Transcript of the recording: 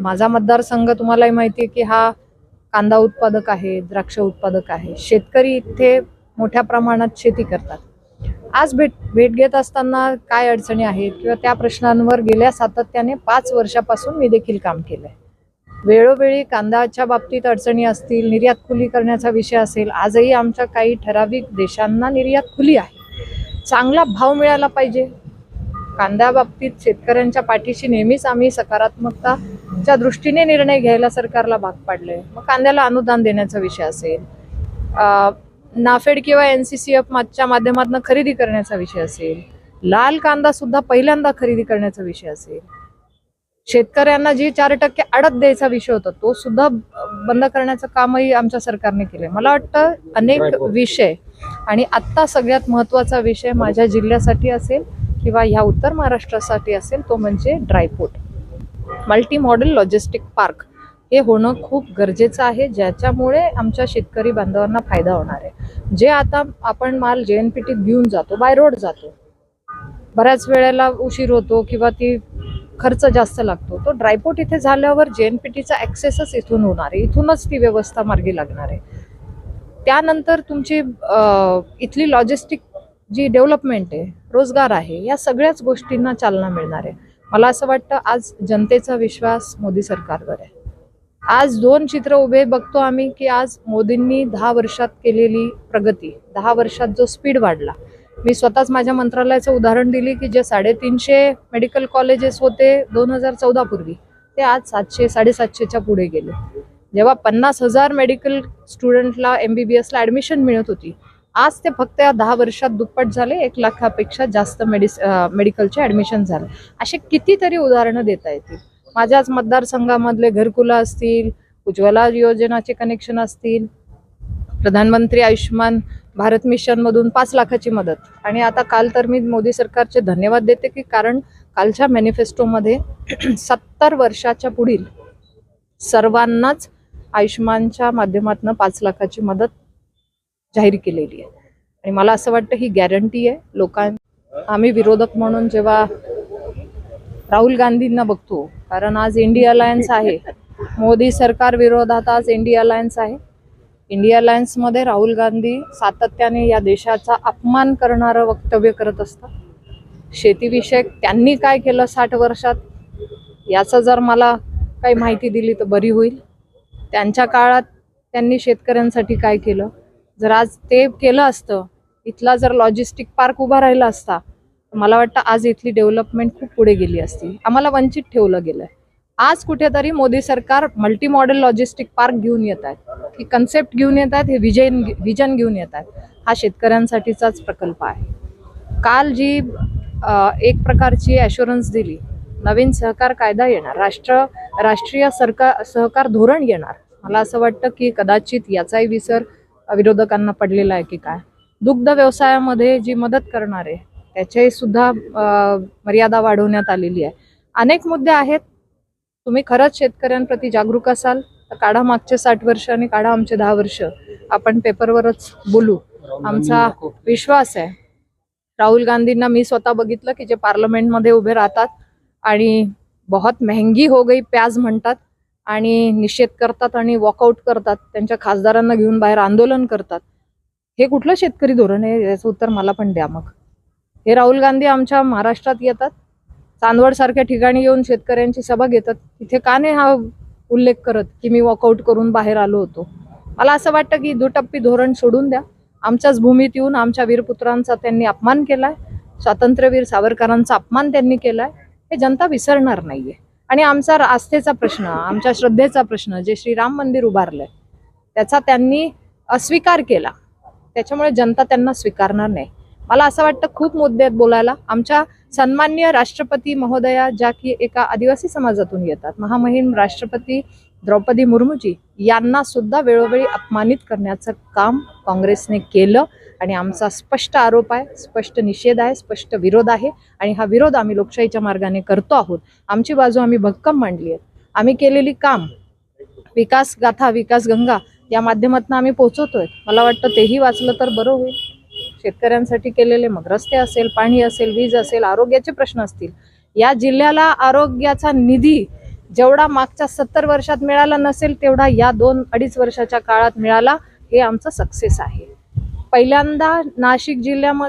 माझा मतदारसंघ तुम्हालाही माहिती आहे की हा कांदा उत्पादक आहे द्राक्ष उत्पादक आहे. शेतकरी इथे मोठ्या प्रमाणात शेती करतात. आज भेट भेट घेत असताना काय अडचणी आहेत किंवा त्या प्रश्नांवर गेल्या सातत्याने पाच वर्षापासून मी देखील काम केलं आहे वेळोवेळी कांद्याच्या बाबतीत अडचणी असतील निर्यात खुली करण्याचा विषय असेल आजही आमच्या काही ठराविक देशांना निर्यात खुली आहे. चांगला भाव मिळाला पाहिजे. कांद्याबाबतीत शेतकऱ्यांच्या पाठीशी नेहमीच आम्ही सकारात्मकता सकारात्मकताच्या दृष्टीने निर्णय घ्यायला सरकारला भाग पाडले मग कांद्याला अनुदान देण्याचा विषय असेल नाफेड किंवा एन सी सी एफच्या माध्यमातून खरेदी करण्याचा विषय असेल लाल कांदा सुद्धा पहिल्यांदा खरेदी करण्याचा विषय असेल शेतकऱ्यांना जी चार टक्के अडत द्यायचा विषय होता तो सुद्धा बंद करण्याचं कामही आमच्या सरकारने केलंय. मला वाटतं अनेक विषय आणि आत्ता सगळ्यात महत्त्वाचा विषय माझ्या जिल्ह्यासाठी असेल किंवा ह्या उत्तर महाराष्ट्रासाठी असेल तो म्हणजे dry port multi model logistic park हे होणं खूप गरजेचं आहे ज्याच्यामुळे आमच्या शेतकरी बांधवांना फायदा होणार आहे. जे आता आपण माल जे एन पी टीत घेऊन जातो बाय रोड जातो. बऱ्याच वेळेला उशीर होतो किंवा ती खर्च जास्त लागतो. तो ड्रायपोर्ट इथे झाल्यावर जे एन पी टीचा ॲक्सेसच इथून होणार आहे. इथूनच ती व्यवस्था मार्गी लागणार आहे. त्यानंतर तुमची इथली लॉजिस्टिक जी डेव्हलपमेंट आहे रोजगार आहे या सगळ्याच गोष्टींना चालना मिळणार आहे. मला असं वाटतं आज जनतेचा विश्वास मोदी सरकारवर आहे. आज दोन चित्र उभे बघतो आम्ही की आज मोदींनी दहा वर्षात केलेली प्रगती दहा वर्षात जो स्पीड वाढला. मी स्वतःच माझ्या मंत्रालयाचं उदाहरण दिली की जे साडेतीनशे मेडिकल कॉलेजेस होते दोन हजार चौदा पूर्वी ते आज सातशे साडेसातशेच्या पुढे गेले. जेव्हा पन्नास हजार मेडिकल स्टुडंटला एम बी बी एसला ॲडमिशन मिळत होती आज ते फक्त या दहा वर्षात दुप्पट झाले एक लाखापेक्षा जास्त मेडिस मेडिकलचे ॲडमिशन झाले. असे कितीतरी उदाहरणं देता येतील. माझ्याच मतदारसंघामधले घरकुला असतील उज्ज्वला योजनाचे कनेक्शन असतील प्रधानमंत्री आयुष्यमान भारत मिशनमधून पाच लाखाची मदत. आणि आता काल तर मी मोदी सरकारचे धन्यवाद देते की कारण कालच्या मॅनिफेस्टोमध्ये सत्तर वर्षाच्या पुढील सर्वांनाच आयुष्यमानच्या माध्यमातून पाच लाखाची मदत जाहीर केलेली आहे. आणि मला असं वाटतं ही गॅरंटी आहे. लोकां आम्ही विरोधक म्हणून जेव्हा राहुल गांधींना बघतो कारण आज इंडिया अलायन्स आहे. मोदी सरकार विरोधात आज इंडिया अलायन्स आहे. इंडिया अलायन्समध्ये राहुल गांधी सातत्याने या देशाचा अपमान करणारं वक्तव्य करत असतात. शेतीविषयक त्यांनी काय केलं साठ वर्षात? याचं जर मला काही माहिती दिली तर बरी होईल. त्यांच्या काळात त्यांनी शेतकऱ्यांसाठी काय केलं? जर आज ते केलं असतं इथला जर लॉजिस्टिक पार्क उभा राहिला असता मला वाटतं आज इथली डेव्हलपमेंट खूप पुढे गेली असती. आम्हाला वंचित ठेवलं गेलं आज कुठेतरी मोदी सरकार मल्टी मॉडेल लॉजिस्टिक पार्क घेऊन येत आहेत. ही कन्सेप्ट घेऊन येत आहेत हे विजन विजन घेऊन येत आहेत. हा शेतकऱ्यांसाठीचाच प्रकल्प आहे. काल जी एक प्रकारची ॲश्युरन्स दिली नवीन सहकार कायदा येणार राष्ट्र राष्ट्रीय सरकार सहकार धोरण येणार. मला असं वाटतं की कदाचित याचाही विसर विरोधकांना पडलेला आहे की काय? दुग्ध व्यवसायामध्ये जी मदत करणार आहे त्याच्याही सुद्धा मर्यादा वाढवण्यात आलेली आहे. अनेक मुद्दे आहेत. तुम्ही खरंच शेतकऱ्यांप्रती जागरूक असाल तर काढा मागचे साठ वर्ष आणि काढा आमचे दहा वर्ष. आपण पेपरवरच बोलू. आमचा विश्वास आहे. राहुल गांधींना मी स्वतः बघितलं की जे पार्लमेंटमध्ये उभे राहतात आणि बहुत महंगी हो गई प्याज म्हणतात आणि निषेध करतात आणि वॉकआउट करतात त्यांच्या खासदारांना घेऊन बाहेर आंदोलन करतात. हे कुठलं शेतकरी धोरण आहे? याचं उत्तर मला पण द्या मग. हे राहुल गांधी आमच्या महाराष्ट्रात येतात चांदवड सारख्या ठिकाणी येऊन शेतकऱ्यांची सभा घेतात. तिथे का नाही हा उल्लेख करत की मी वॉकआउट करून बाहेर आलो होतो? मला असं वाटतं की दुटप्पी धोरण सोडून द्या. आमच्याच भूमीत येऊन आमच्या वीरपुत्रांचा त्यांनी अपमान केलाय. स्वातंत्र्यवीर सावरकरांचा अपमान त्यांनी केलाय. हे जनता विसरणार नाहीये. आणि आमचा आस्थेचा प्रश्न आमच्या श्रद्धेचा प्रश्न जे श्रीराम मंदिर उभारलंय त्याचा त्यांनी अस्वीकार केला. त्याच्यामुळे जनता त्यांना स्वीकारणार नाही. मला असं वाटतं खूप मुद्दे आहेत बोलायला. आमच्या सन्मान्य राष्ट्रपती महोदया ज्या की एका आदिवासी समाजातून येतात महामहिम राष्ट्रपती द्रौपदी मुर्मूजी यांना सुद्धा वेळोवेळी अपमानित करण्याचं काम काँग्रेसने केलं. आणि आमचा स्पष्ट आरोप आहे स्पष्ट निषेध आहे स्पष्ट विरोध आहे. आणि हा विरोध आम्ही लोकशाहीच्या मार्गाने करतो आहोत. आमची बाजू आम्ही भक्कम मांडली आहे. आम्ही केलेली काम विकास गाथा विकास गंगा या माध्यमातून आम्ही पोहोचवतोय मला वाटतं तेही वाचलं तर बरं होईल. शेतकऱ्यांसाठी केलेले मग रस्ते असेल पाणी असेल वीज असेल आरोग्याचे प्रश्न असतील. या जिल्ह्याला आरोग्याचा निधी जेवढा मागच्या सत्तर वर्षात मिळाला नसेल तेवढा या दोन अडीच वर्षाच्या काळात मिळाला हे आमचं सक्सेस आहे. पहिल्यांदा नाशिक जिल्ह्यामध्ये